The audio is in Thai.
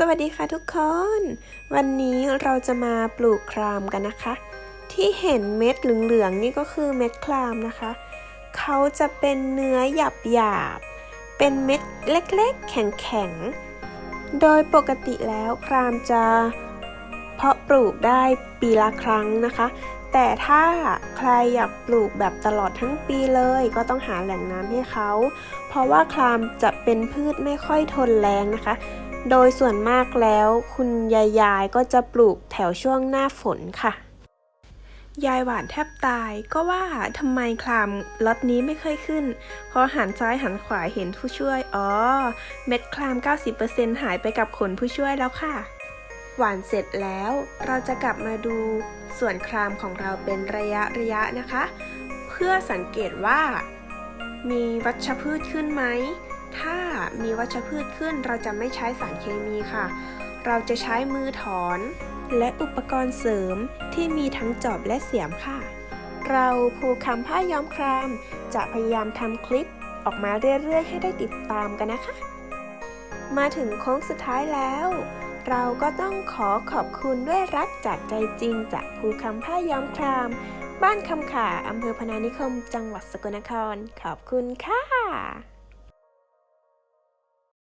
สวัสดีค่ะทุกคน วันนี้เราจะมาปลูกครามกันนะคะ ที่เห็นเม็ดเหลืองๆนี่ก็คือเม็ดครามนะคะ เขาจะเป็นเนื้อหยาบๆเป็นเม็ดเล็กๆ แข็งๆ โดยปกติแล้วครามจะเพาะปลูกได้ปีละครั้งนะคะ แต่ถ้าใครอยากปลูกแบบตลอดทั้งปีเลย ก็ต้องหาแหล่งน้ำให้เขา เพราะว่าครามจะเป็นพืชไม่ค่อยทนแรงนะคะ โดยส่วนมากแล้ว คุณยายยายก็จะปลูกแถวช่วงหน้าฝนค่ะ ยายหวานแทบตายก็ว่าทำไมคลามล็อตนี้ไม่ค่อยขึ้นพอหันซ้ายหันขวาเห็นผู้ช่วย อ๋อ เม็ดคลาม 90%หายไปกับขนผู้ช่วยแล้วค่ะ หวานเสร็จแล้ว เราจะกลับมาดูส่วนครามของเราเป็นระยะระยะนะคะ เพื่อสังเกตว่า มีวัชพืชขึ้นไหม ถ้ามีวัชพืชขึ้นเราจะไม่ใช้สารเคมีค่ะ เราจะใช้มือถอน และอุปกรณ์เสริมที่มีทั้งจอบและเสียมค่ะ เราภูคำผ้าย้อมคราม จะพยายามทำคลิปออกมาเรื่อยๆ ให้ได้ติดตามกันนะคะ มาถึงโค้งสุดท้ายแล้ว เราก็ต้องขอขอบคุณด้วยรักจากใจจริงจากภูคำผ้าย้อมคราม บ้านคำขาอำเภอพนานิคม จังหวัดสกลนคร ขอบคุณค่ะ